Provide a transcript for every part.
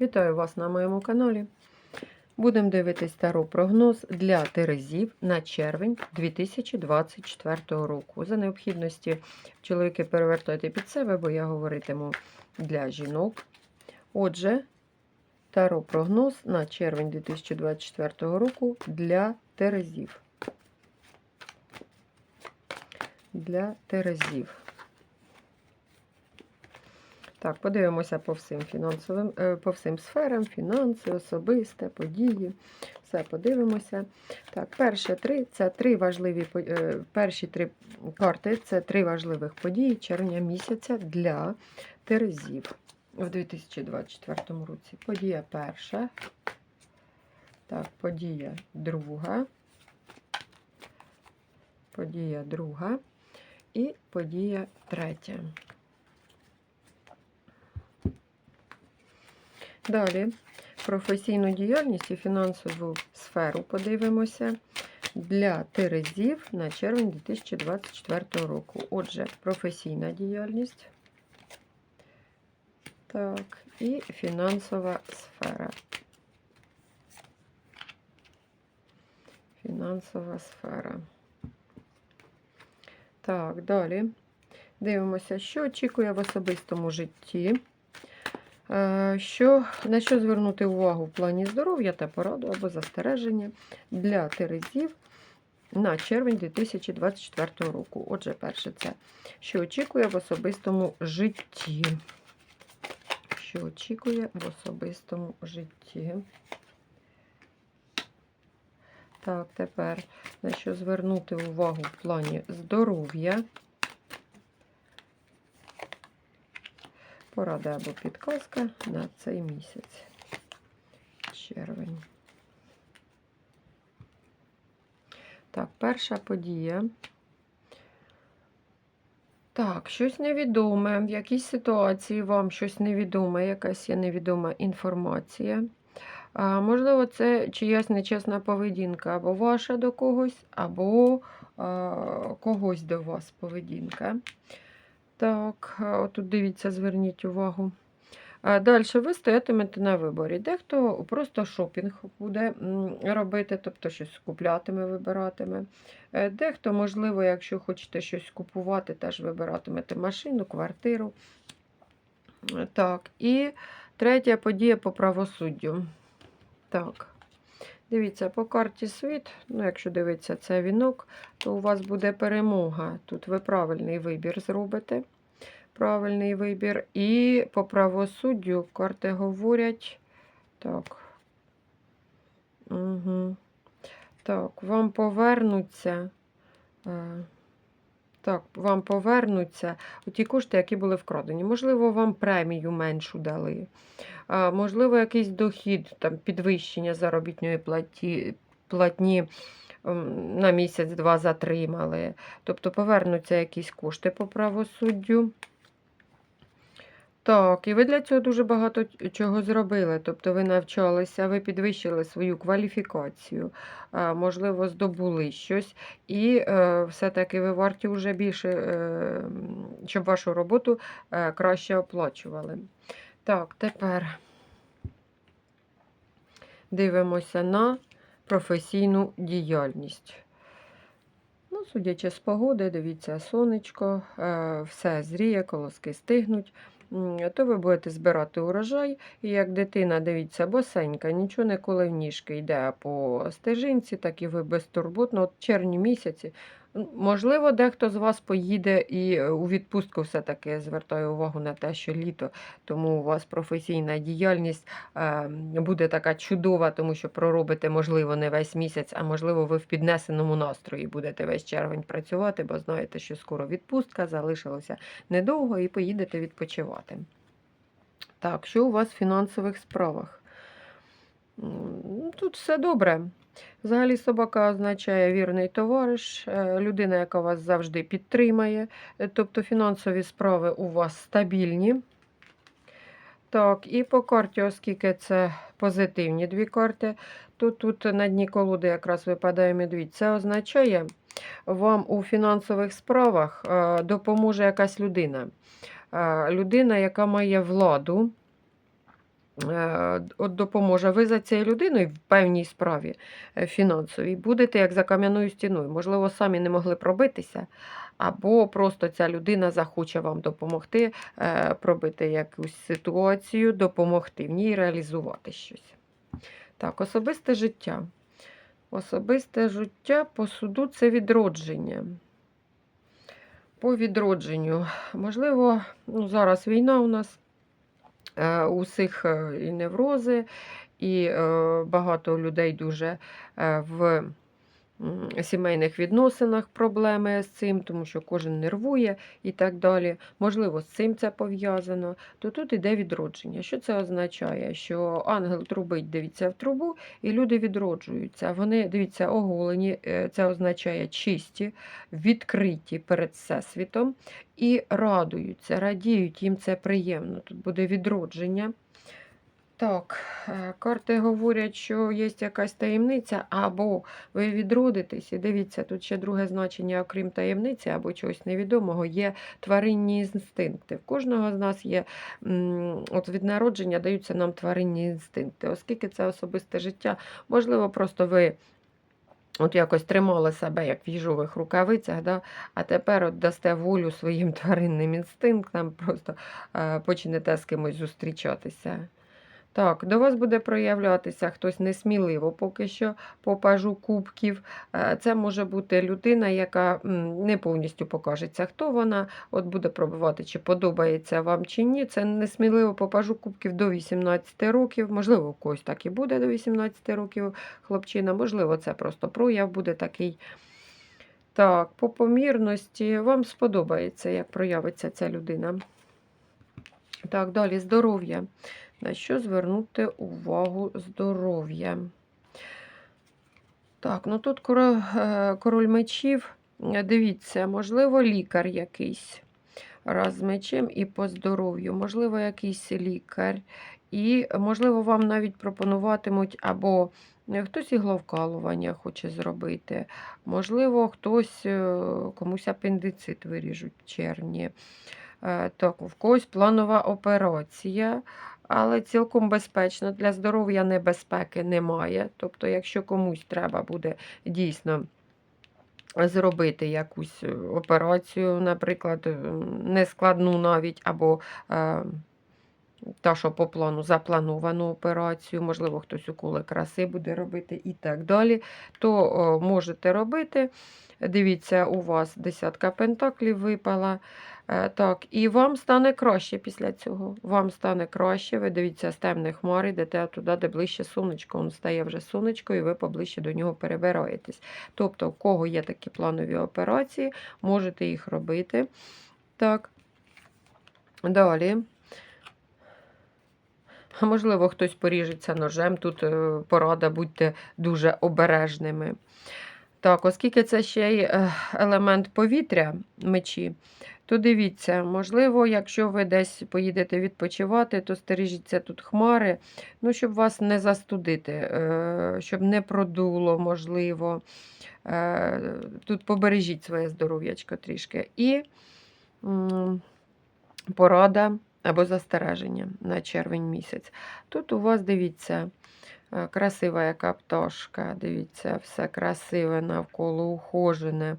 Вітаю вас на моєму каналі. Будемо дивитись таро прогноз для Терезів на червень 2024 року. За необхідності чоловіки перевертайте під себе, бо я говоритиму для жінок. Отже, таро прогноз на червень 2024 року для Терезів. Для Терезів. Так, подивимося по всім фінансовим, е, по всім сферам, фінанси, особисте, події. Все подивимося. Так, перші три це три важливі е, перші три карти це три важливих події червня місяця для Терезів в 2024 році. Подія перша. Так, подія друга. Подія друга і подія третя. Далі професійну діяльність і фінансову сферу подивимося для Терезів на червень 2024 року. Отже, професійна діяльність. Так, і фінансова сфера. Фінансова сфера. Так, далі. Дивимося, що очікує в особистому житті. Е, Що, на що звернути увагу в плані здоров'я та пораду або застереження для Терезів на червень 2024 року. Отже, перше, це що очікує в особистому житті. Що очікує в особистому житті. Так, тепер на що звернути увагу в плані здоров'я. Порада або підказка на цей місяць. Червень. Так, перша подія. Так, щось невідоме. В якійсь ситуації вам щось невідоме, якась є невідома інформація. А, можливо, це чиясь нечесна поведінка або ваша до когось, або а, когось до вас поведінка. Так, отут дивіться, зверніть увагу. Далі ви стоятимете на виборі. Дехто просто шопінг буде робити, тобто щось куплятиме, вибиратиме. Е, Дехто, можливо, якщо хочете щось купувати, теж вибиратимете машину, квартиру. Е, Так, і третя подія по правосуддю. Так. Дивіться, по карті світ, ну, якщо дивитися це вінок, то у вас буде перемога. Тут ви правильний вибір зробите. Правильний вибір. І по правосуддю карти говорять. Так. Угу. Так, вам повернуться. Так, вам повернуться ті кошти, які були вкрадені. Можливо, вам премію меншу дали. Можливо, якийсь дохід, там, підвищення заробітної платі, платні на місяць-два затримали. Тобто повернуться якісь кошти по правосуддю. Так, і ви для цього дуже багато чого зробили. Тобто ви навчалися, ви підвищили свою кваліфікацію, можливо, здобули щось, і е, все-таки ви варті вже більше, е, щоб вашу роботу е, краще оплачували. Так, тепер дивимося на професійну діяльність. Ну, судячи з погоди, дивіться, сонечко, все зріє, колоски стигнуть. То ви будете збирати урожай, і як дитина, дивіться, босенька, нічого не коли в ніжки йде по стежинці, так і ви безтурботно. От червні місяці. Можливо, дехто з вас поїде і е, у відпустку все-таки звертаю увагу на те, що літо, тому у вас професійна діяльність е, буде така чудова, тому що проробите, можливо, не весь місяць, а можливо, ви в піднесеному настрої будете весь червень працювати, бо знаєте, що скоро відпустка, залишилося недовго і поїдете відпочивати. Так, що у вас в фінансових справах? Тут все добре. Взагалі собака означає вірний товариш, е, людина, яка вас завжди підтримає. Е, Тобто фінансові справи у вас стабільні. Так, і по карті, оскільки це позитивні дві карти, то тут на дні колоди якраз випадає медвідь. Це означає, вам у фінансових справах е, допоможе якась людина. Людина, яка має владу от допоможе. Ви за цією людиною в певній справі е, фінансовій будете як за кам'яною стіною. Можливо, самі не могли пробитися, або просто ця людина захоче вам допомогти е, пробити якусь ситуацію, допомогти в ній реалізувати щось. Так, особисте життя. Особисте життя по суду це відродження. По відродженню. Можливо, ну, зараз війна у нас, е, у всіх е, і неврози, і е, багато людей дуже е, в сімейних відносинах проблеми з цим, тому що кожен нервує і так далі. Можливо, з цим це пов'язано. То тут іде відродження. Що це означає? Що ангел трубить, дивіться в трубу, і люди відроджуються. Вони, дивіться, оголені, е, це означає чисті, відкриті перед Всесвітом і радуються, радіють, їм це приємно. Тут буде відродження. Так, е, карти говорять, що є якась таємниця, або ви відродитесь, і дивіться, тут ще друге значення, окрім таємниці або чогось невідомого, є тваринні інстинкти. В кожного з нас є, от від народження даються нам тваринні інстинкти. Оскільки це особисте життя, можливо, просто ви. От якось тримали себе, як в їжових рукавицях, да? а тепер от дасте волю своїм тваринним інстинктам, просто е, почнете з кимось зустрічатися. Так, до вас буде проявлятися хтось несміливо, поки що по пажу кубків. Е, Це може бути людина, яка не повністю покажеться, хто вона, от буде пробувати, чи подобається вам чи ні. Це несміливо по пажу кубків до 18 років. Можливо, когось так і буде до 18 років хлопчина, можливо, це просто прояв буде такий. Так, по помірності вам сподобається, як проявиться ця людина. Так, далі здоров'я. На що звернути увагу здоров'я? Так, ну тут король, е, король мечів. Дивіться, можливо, лікар якийсь. Раз з мечем і по здоров'ю. Можливо, якийсь лікар. І, можливо, вам навіть пропонуватимуть або е, хтось ігловкалування хоче зробити. Можливо, хтось е, комусь апендицит виріжуть в червні. Так, в когось планова операція, але цілком безпечно. Для здоров'я небезпеки немає. Тобто, якщо комусь треба буде дійсно зробити якусь е, операцію, наприклад, е, нескладну навіть, або е, та, що по плану заплановану операцію, можливо, хтось уколи краси буде робити і так далі, то о, можете робити. Дивіться, у вас десятка пентаклів випала. Е, Так, і вам стане краще після цього. Вам стане краще. Ви дивіться з темних хмар, йдете туди, де ближче сонечко. Воно стає вже сонечко, і ви поближче до нього перебираєтесь. Тобто, у кого є такі планові операції, можете їх робити. Так. Далі. Можливо, хтось поріжеться ножем. Тут е, порада, будьте дуже обережними. Так, оскільки це ще й е, елемент повітря мечі, то дивіться, можливо, якщо ви десь поїдете відпочивати, то стережіться тут хмари, ну, щоб вас не застудити, е, щоб не продуло, можливо. Е, Тут побережіть своє здоров'ячко трішки. І порада або застереження на червень місяць. Тут у вас, дивіться, красива яка пташка, дивіться, все красиве навколо ухожене.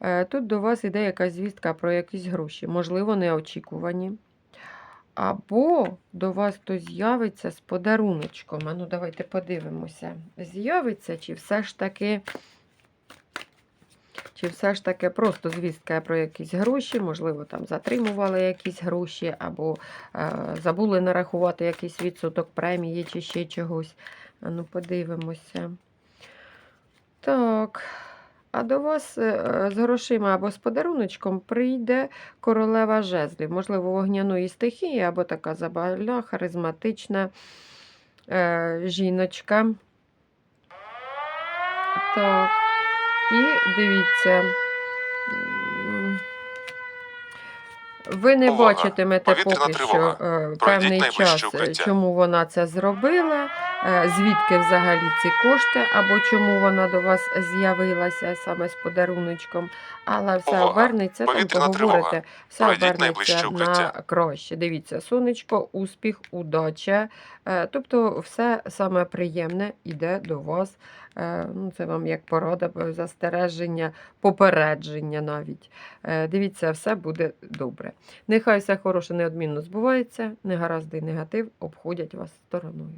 Е, Тут до вас йде якась звістка про якісь гроші, можливо, неочікувані. Або до вас хтось з'явиться з подаруночком. А ну, давайте подивимося. З'явиться, чи все ж таки. Чи все ж таки просто звістка про якісь гроші, можливо, там затримували якісь гроші, або е, забули нарахувати якийсь відсоток премії чи ще чогось. А ну, подивимося. Так. А до вас е, з грошима або з подаруночком прийде королева жезлів, можливо, вогняної стихії, або така забавна, харизматична е, жіночка. Так. І дивіться. Ви не Увага! бачитимете Повітряна поки що е, Пройдіть певний найближче час, е, укриття. чому вона це зробила. Е, звідки взагалі ці кошти, або чому вона до вас з'явилася саме з подаруночком, але все Увага! обернеться, там Повітряна поговорите, тривога. все Пройдіть найближче обернеться на укриття. краще. Дивіться, сонечко, успіх, удача. Е, Тобто все саме приємне йде до вас. Е, Ну, це вам як порада, застереження, попередження навіть. Е, Дивіться, все буде добре. Нехай все хороше неодмінно збувається, негаразди і негатив обходять вас стороною.